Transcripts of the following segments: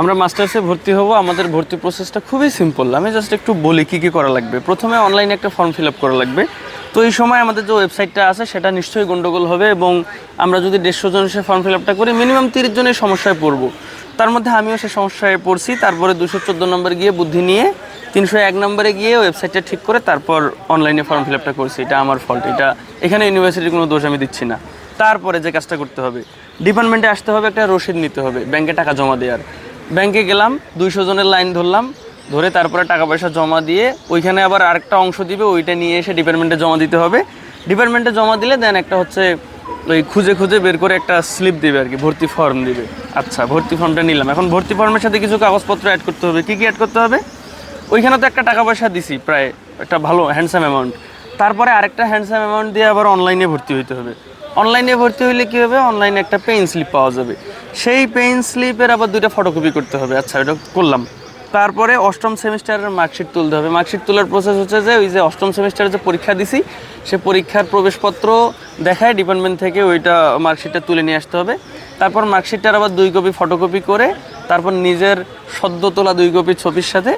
আমরা মাস্টার্সে ভর্তি হব, আমাদের ভর্তি প্রসেসটা খুবই সিম্পল আমি জাস্ট একটু বলি কী কী করা লাগবে। প্রথমে অনলাইনে একটা ফর্ম ফিল আপ করা লাগবে। তো এই সময় আমাদের যে ওয়েবসাইটটা আছে, সেটা নিশ্চয়ই গন্ডগোল হবে এবং আমরা যদি দেড়শো জন সে ফর্ম ফিল আপটা করি মিনিমাম তিরিশ জনের সমস্যায় পড়ব। তার মধ্যে আমিও সে সমস্যায় পড়ছি। তারপরে দুশো চোদ্দ নম্বর গিয়ে বুদ্ধি নিয়ে, তিনশো এক নম্বরে গিয়ে ওয়েবসাইটটা ঠিক করে তারপর অনলাইনে ফর্ম ফিল আপটা করছি। এটা আমার ফল্ট এটা এখানে ইউনিভার্সিটির কোনো দোষ আমি দিচ্ছি না। তারপরে যে কাজটা করতে হবে ডিপার্টমেন্টে আসতে হবে, একটা রসিদ নিতে হবে ব্যাংকে টাকা জমা দেওয়ার। ব্যাংকে গেলাম, দুইশো জনের লাইন ধরলাম, ধরে তারপরে টাকা পয়সা জমা দিয়ে ওইখানে আবার আরেকটা অংশ দিবে, ওইটা নিয়ে এসে ডিপার্টমেন্টে জমা দিতে হবে। ডিপার্টমেন্টে জমা দিলে দেন একটা হচ্ছে ওই খুঁজে খুঁজে বের করে একটা স্লিপ দেবে আর কি, ভর্তি ফর্ম দিবে। আচ্ছা ভর্তি ফর্মটা নিলাম। এখন ভর্তি ফর্মের সাথে কিছু কাগজপত্র অ্যাড করতে হবে। কী কী অ্যাড করতে হবে? ওইখানে তো একটা টাকা পয়সা দিছি, প্রায় একটা ভালো হ্যান্ডসাম অ্যামাউন্ট তারপরে আরেকটা হ্যান্ডসাম অ্যামাউন্ট দিয়ে আবার অনলাইনে ভর্তি হইতে হবে। অনলাইনে ভর্তি হইলে কী হবে? অনলাইনে একটা পেইন স্লিপ পাওয়া যাবে। সেই পেইন স্লিপের আবার দুইটা ফটোকপি করতে হবে। আচ্ছা ওটা করলাম। তারপরে অষ্টম সেমিস্টারের মার্কশিট তুলতে হবে। মার্কশিট তোলার প্রসেস হচ্ছে যে, ওই যে অষ্টম সেমিস্টারে যে পরীক্ষা দিছি, সে পরীক্ষার প্রবেশপত্র দেখায় ডিপার্টমেন্ট থেকে ওইটা মার্কশিটটা তুলে নিয়ে আসতে হবে। তারপর মার্কশিটটার আবার দুই কপি ফটোকপি করে, তারপর নিজের সদ্য তোলা দুই কপি ছবির সাথে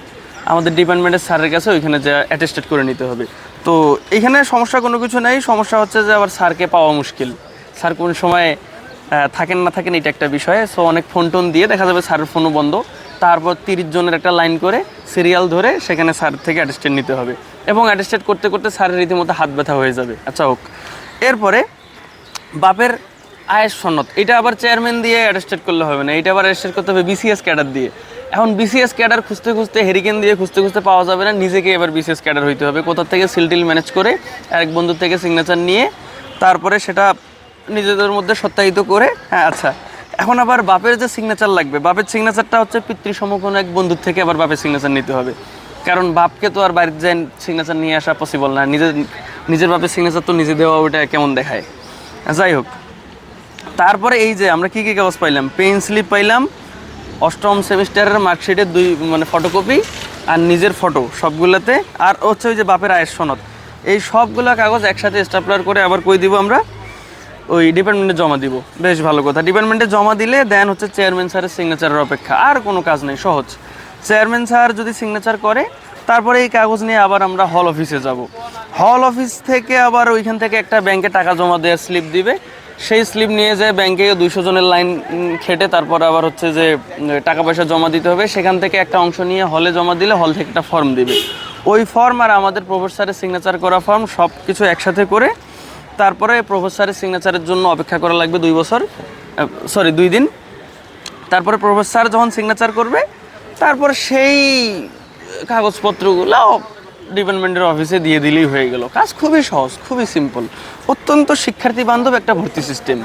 আমাদের ডিপার্টমেন্টের স্যারের কাছে ওইখানে যে অ্যাটেস্টেড করে নিতে হবে। তো এখানে সমস্যা কোনো কিছু নেই। সমস্যা হচ্ছে যে, আবার স্যারকে পাওয়া মুশকিল। স্যার কোন সময় থাকেন না থাকেন, এটা একটা বিষয়। সো অনেক ফোন টোন দিয়ে দেখা যাবে স্যারের ফোনও বন্ধ। তারপর তিরিশ জনের একটা লাইন করে সিরিয়াল ধরে সেখানে স্যার থেকে অ্যাটেস্টেড নিতে হবে। এবং অ্যাটেস্টেড করতে করতে স্যারের রীতিমতো হাত ব্যথা হয়ে যাবে। আচ্ছা হোক। এরপরে বাপের আয়ের সনদ। এটা আবার চেয়ারম্যান দিয়ে অ্যাটেস্টেড করলে হবে না। এটা আবার অ্যাটেস্টেড করতে হবে বিসিএস ক্যাডার দিয়ে। এখন বিসিএস ক্যাডার খুঁজতে খুঁজতে হেরিকেন দিয়ে খুঁজতে খুঁজতে পাওয়া যাবে না। নিজেকে এবার বিসিএস ক্যাডার হইতে হবে। কোথা থেকে সিলটিল ম্যানেজ করে এক বন্ধুর থেকে সিগনেচার নিয়ে, তারপরে সেটা নিজেদের মধ্যে সত্যায়িত করে হ্যাঁ আচ্ছা। এখন আবার বাপের যে সিগনেচার লাগবে, বাপের সিগনেচারটা হচ্ছে পিতৃসম কোনো এক বন্ধুর থেকে আবার বাপের সিগনেচার নিতে হবে। কারণ বাপকে তো আর বাড়ির যাই সিগনেচার নিয়ে আসা পসিবল না। নিজের নিজের বাপের সিগনেচার তো নিজে দেওয়া ওইটা কেমন দেখায়? যাই হোক। তারপরে এই যে আমরা কী কী কাগজ পাইলাম? পেন স্লিপ পাইলাম, অষ্টম সেমিস্টারের মার্কশিটের দুই মানে ফটোকপি আর নিজের ফটো সবগুলোতে। আর হচ্ছে ওই যে বাপের আয়ের সনদ। এই সবগুলো কাগজ একসাথে স্টাপলার করে আবার কই দিব আমরা? ওই ডিপার্টমেন্টে জমা দিব। বেশ ভালো কথা। ডিপার্টমেন্টে জমা দিলে দেন হচ্ছে চেয়ারম্যান স্যারের সিগনেচারের অপেক্ষা। আর কোনো কাজ নেই, সহজ। চেয়ারম্যান স্যার যদি সিগনেচার করে, তারপরে এই কাগজ নিয়ে আবার আমরা হল অফিসে যাব। হল অফিস থেকে আবার ওইখান থেকে একটা ব্যাংকে টাকা জমা দেওয়ার স্লিপ দিবে। সেই স্লিপ নিয়ে যায় ব্যাংকে দুইশো জনের লাইন খেটে তারপর আবার হচ্ছে যে টাকা পয়সা জমা দিতে হবে। সেখান থেকে একটা অংশ নিয়ে হলে জমা দিলে হল থেকে একটা ফর্ম দিবে। ওই ফর্ম আর আমাদের প্রফেসরের সিগনেচার করা ফর্ম সব কিছু একসাথে করে তারপরে প্রফেসরের সিগনেচারের জন্য অপেক্ষা করা লাগবে দুই বছর সরি দুই দিন। তারপরে প্রফেসর যখন সিগনেচার করবে, তারপর সেই কাগজপত্রগুলো ডিপার্টমেন্টের অফিসে দিয়ে দিলেই হয়ে গেল। কাজ খুবই সহজ, খুবই সিম্পল অত্যন্ত শিক্ষার্থী বান্ধব একটা ভর্তি সিস্টেম